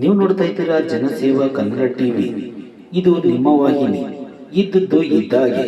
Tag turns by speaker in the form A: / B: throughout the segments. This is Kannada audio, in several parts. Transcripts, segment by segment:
A: ನೀವು ನೋಡ್ತಾ ಇದ್ದೀರಾ ಜನಸೇವಾ ಕನ್ನಡ ಟಿವಿ. ಇದು ನಿಮ್ಮ ವಾಹಿನಿ. ಇದ್ದದ್ದು ಇದ್ದಾಗೆ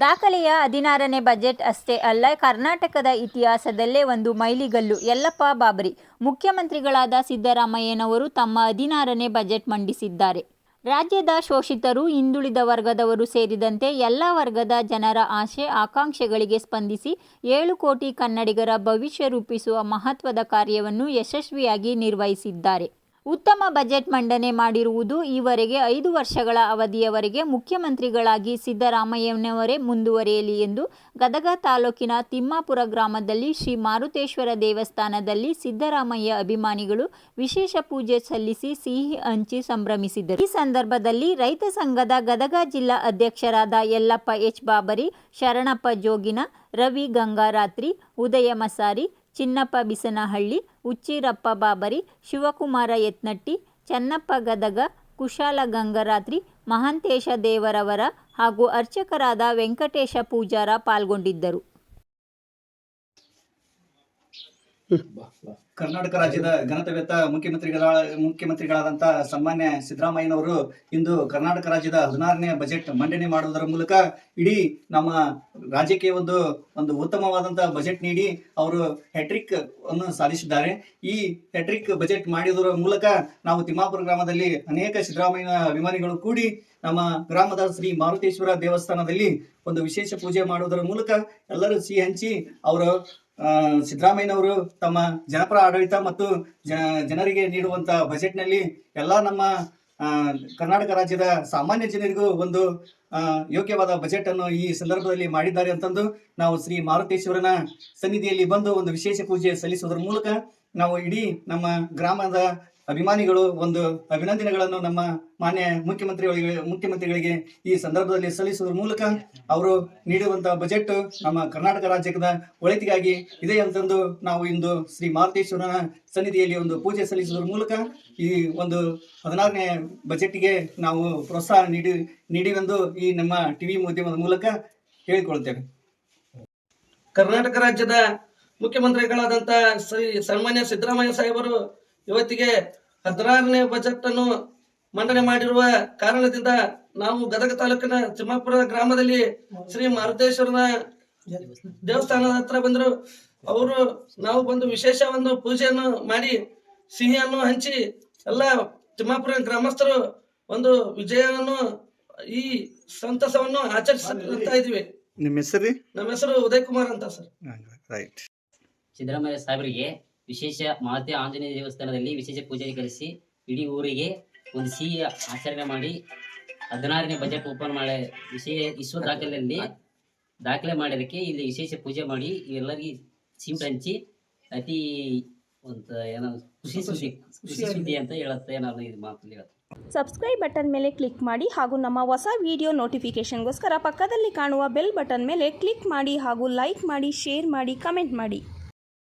B: ದಾಖಲೆಯ ಹದಿನಾರನೇ ಬಜೆಟ್ ಅಷ್ಟೇ ಅಲ್ಲ, ಕರ್ನಾಟಕದ ಇತಿಹಾಸದಲ್ಲೇ ಒಂದು ಮೈಲಿಗಲ್ಲು. ಯಲ್ಲಪ್ಪ ಬಾಬರಿ, ಮುಖ್ಯಮಂತ್ರಿಗಳಾದ ಸಿದ್ದರಾಮಯ್ಯನವರು ತಮ್ಮ ಹದಿನಾರನೇ ಬಜೆಟ್ ಮಂಡಿಸಿದ್ದಾರೆ. ರಾಜ್ಯದ ಶೋಷಿತರು, ಹಿಂದುಳಿದ ವರ್ಗದವರು ಸೇರಿದಂತೆ ಎಲ್ಲ ವರ್ಗದ ಜನರ ಆಶೆ, ಆಕಾಂಕ್ಷೆಗಳಿಗೆ ಸ್ಪಂದಿಸಿ ಏಳು ಕೋಟಿ ಕನ್ನಡಿಗರ ಭವಿಷ್ಯ ರೂಪಿಸುವ ಮಹತ್ವದ ಕಾರ್ಯವನ್ನು ಯಶಸ್ವಿಯಾಗಿ ನಿರ್ವಹಿಸಿದ್ದಾರೆ. ಉತ್ತಮ ಬಜೆಟ್ ಮಂಡನೆ ಮಾಡಿರುವುದು ಈವರೆಗೆ ಐದು ವರ್ಷಗಳ ಅವಧಿಯವರೆಗೆ ಮುಖ್ಯಮಂತ್ರಿಗಳಾಗಿ ಸಿದ್ದರಾಮಯ್ಯನವರೇ ಮುಂದುವರಿಯಲಿ ಎಂದು ಗದಗ ತಾಲೂಕಿನ ತಿಮ್ಮಾಪುರ ಗ್ರಾಮದಲ್ಲಿ ಶ್ರೀ ಮಾರುತೇಶ್ವರ ದೇವಸ್ಥಾನದಲ್ಲಿ ಸಿದ್ದರಾಮಯ್ಯ ಅಭಿಮಾನಿಗಳು ವಿಶೇಷ ಪೂಜೆ ಸಲ್ಲಿಸಿ ಸಿಹಿ ಹಂಚಿ ಸಂಭ್ರಮಿಸಿದರು. ಈ ಸಂದರ್ಭದಲ್ಲಿ ರೈತ ಸಂಘದ ಗದಗ ಜಿಲ್ಲಾ ಅಧ್ಯಕ್ಷರಾದ ಯಲ್ಲಪ್ಪ ಎಚ್. ಬಾಬರಿ, ಶರಣಪ್ಪ ಜೋಗಿನ, ರವಿ ಗಂಗಾರಾತ್ರಿ, ಉದಯ ಮಸಾರಿ ಚಿನ್ನಪ್ಪ ಬಿಸನಹಳ್ಳಿ, ಉಚ್ಚಿರಪ್ಪ ಬಾಬರಿ, ಶಿವಕುಮಾರ ಯತ್ನಟ್ಟಿ, ಚನ್ನಪ್ಪ ಗದಗ, ಕುಶಾಲ ಗಂಗರಾತ್ರಿ, ಮಹಾಂತೇಶ ದೇವರವರ ಹಾಗೂ ಅರ್ಚಕರಾದ ವೆಂಕಟೇಶ ಪೂಜಾರ ಪಾಲ್ಗೊಂಡಿದ್ದರು.
C: ಕರ್ನಾಟಕ ರಾಜ್ಯದ ಘನತವ್ಯತ ಮುಖ್ಯಮಂತ್ರಿಗಳ ಮುಖ್ಯಮಂತ್ರಿಗಳಾದಂತಹ ಸನ್ಮಾನ್ಯ ಸಿದ್ದರಾಮಯ್ಯನವರು ಇಂದು ಕರ್ನಾಟಕ ರಾಜ್ಯದ ಹದಿನಾರನೇ ಬಜೆಟ್ ಮಂಡನೆ ಮಾಡುವುದರ ಮೂಲಕ ಇಡೀ ನಮ್ಮ ರಾಜ್ಯಕ್ಕೆ ಒಂದು ಒಂದು ಉತ್ತಮವಾದಂತಹ ಬಜೆಟ್ ನೀಡಿ ಅವರು ಹ್ಯಾಟ್ರಿಕ್ ಅನ್ನು ಸಾಧಿಸಿದ್ದಾರೆ. ಈ ಹ್ಯಾಟ್ರಿಕ್ ಬಜೆಟ್ ಮಾಡಿದರ ಮೂಲಕ ನಾವು ತಿಮ್ಮಾಪುರ ಗ್ರಾಮದಲ್ಲಿ ಅನೇಕ ಸಿದ್ದರಾಮಯ್ಯ ಅಭಿಮಾನಿಗಳು ಕೂಡಿ ನಮ್ಮ ಗ್ರಾಮದ ಶ್ರೀ ಮಾರುತೇಶ್ವರ ದೇವಸ್ಥಾನದಲ್ಲಿ ಒಂದು ವಿಶೇಷ ಪೂಜೆ ಮಾಡುವುದರ ಮೂಲಕ ಎಲ್ಲರೂ ಸಿಹಿ ಹಂಚಿ ಅವರು ಸಿದ್ದರಾಮಯ್ಯನವರು ತಮ್ಮ ಜನಪರ ಆಡಳಿತ ಮತ್ತು ಜನರಿಗೆ ನೀಡುವಂತ ಬಜೆಟ್ನಲ್ಲಿ ಎಲ್ಲ ನಮ್ಮ ಕರ್ನಾಟಕ ರಾಜ್ಯದ ಸಾಮಾನ್ಯ ಜನರಿಗೂ ಒಂದು ಯೋಗ್ಯವಾದ ಬಜೆಟ್ ಅನ್ನು ಈ ಸಂದರ್ಭದಲ್ಲಿ ಮಾಡಿದ್ದಾರೆ ಅಂತಂದು ನಾವು ಶ್ರೀ ಮಾರುತೇಶ್ವರನ ಸನ್ನಿಧಿಯಲ್ಲಿ ಬಂದು ಒಂದು ವಿಶೇಷ ಪೂಜೆ ಸಲ್ಲಿಸುವುದರ ಮೂಲಕ ನಾವು ಇಡೀ ನಮ್ಮ ಗ್ರಾಮದ ಅಭಿಮಾನಿಗಳು ಒಂದು ಅಭಿನಂದನೆಗಳನ್ನು ನಮ್ಮ ಮಾನ್ಯ ಮುಖ್ಯಮಂತ್ರಿಗಳಿಗೆ ಮುಖ್ಯಮಂತ್ರಿಗಳಿಗೆ ಈ ಸಂದರ್ಭದಲ್ಲಿ ಸಲ್ಲಿಸುವುದರ ಮೂಲಕ ಅವರು ನೀಡುವಂತಹ ಬಜೆಟ್ ನಮ್ಮ ಕರ್ನಾಟಕ ರಾಜ್ಯದ ಒಳಿತಿಗಾಗಿ ಇದೆ ಅಂತಂದು ನಾವು ಇಂದು ಶ್ರೀ ಮಾರುತೇಶ್ವರನ ಸನ್ನಿಧಿಯಲ್ಲಿ ಒಂದು ಪೂಜೆ ಸಲ್ಲಿಸುವುದರ ಮೂಲಕ ಈ ಒಂದು ಹದಿನಾರನೇ ಬಜೆಟ್ಗೆ ನಾವು ಪ್ರೋತ್ಸಾಹ ನೀಡಿ ನೀಡಿವೆಂದು ಈ ನಮ್ಮ ಟಿವಿ ಮಾಧ್ಯಮದ ಮೂಲಕ ಹೇಳಿಕೊಳ್ತೇವೆ
D: ಕರ್ನಾಟಕ ರಾಜ್ಯದ ಮುಖ್ಯಮಂತ್ರಿಗಳಾದಂತ ಶ್ರೀ ಸನ್ಮಾನ್ಯ ಸಿದ್ದರಾಮಯ್ಯ ಸಾಹೇಬರು ಇವತ್ತಿಗೆ ಹದಿನಾರನೇ ಬಜೆಟ್ ಅನ್ನು ಮಂಡನೆ ಮಾಡಿರುವ ಕಾರಣದಿಂದ ನಾವು ಗದಗ ತಾಲೂಕಿನ ತಿಮ್ಮಾಪುರ ಗ್ರಾಮದಲ್ಲಿ ಶ್ರೀ ಮಾರುತೇಶ್ವರನ ದೇವಸ್ಥಾನದ ಹತ್ರ ಬಂದರು. ಅವರು ನಾವು ಬಂದು ವಿಶೇಷ ಒಂದು ಪೂಜೆಯನ್ನು ಮಾಡಿ ಸಿಹಿಯನ್ನು ಹಂಚಿ ಎಲ್ಲ ತಿಮ್ಮಾಪುರ ಗ್ರಾಮಸ್ಥರು ಒಂದು ವಿಜಯವನ್ನು ಈ ಸಂತಸವನ್ನು ಆಚರಿಸುತ್ತಾ ಇದೀವಿ.
C: ನಿಮ್ಮ ಹೆಸರು?
D: ನಮ್ಮ ಹೆಸರು ಉದಯ್ ಕುಮಾರ್ ಅಂತ ಸರ್.
C: ರೈಟ್
E: ಸಿದ್ದರಾಮಯ್ಯ ಸಾಹೇಬರಿಗೆ ವಿಶೇಷ ಮಾತೆ ಆಂಜನೇಯ ದೇವಸ್ಥಾನದಲ್ಲಿ ವಿಶೇಷ ಪೂಜೆ ಕರೆಸಿ ಇಡೀ ಊರಿಗೆ ಒಂದು ಸಿಹಿ ಆಚರಣೆ ಮಾಡಿ ಹದಿನಾರನೇ ಬಜೆಟ್ ಓಪನ್ ಮಾಡಿ ವಿಶೇಷ ವಿಶ್ವ ದಾಖಲೆಯಲ್ಲಿ ದಾಖಲೆ ಮಾಡೋದಕ್ಕೆ ಇಲ್ಲಿ ವಿಶೇಷ ಪೂಜೆ ಮಾಡಿ ಎಲ್ಲರಿಗೆ ಸಿಂಪ್ ಹಂಚಿ ಅತಿ ಒಂದು ಏನೋ ಖುಷಿ ಸುದ್ದಿ ಖುಷಿ ಸುದ್ದಿ ಅಂತ ಹೇಳುತ್ತೆ ನಾನು ಇದು ಮಾತಲ್ಲಿ ಹೇಳುತ್ತೆ.
F: ಸಬ್ಸ್ಕ್ರೈಬ್ ಬಟನ್ ಮೇಲೆ ಕ್ಲಿಕ್ ಮಾಡಿ ಹಾಗೂ ನಮ್ಮ ಹೊಸ ವಿಡಿಯೋ ನೋಟಿಫಿಕೇಷನ್ಗೋಸ್ಕರ ಪಕ್ಕದಲ್ಲಿ ಕಾಣುವ ಬೆಲ್ ಬಟನ್ ಮೇಲೆ ಕ್ಲಿಕ್ ಮಾಡಿ ಹಾಗೂ ಲೈಕ್ ಮಾಡಿ ಶೇರ್ ಮಾಡಿ ಕಮೆಂಟ್ ಮಾಡಿ.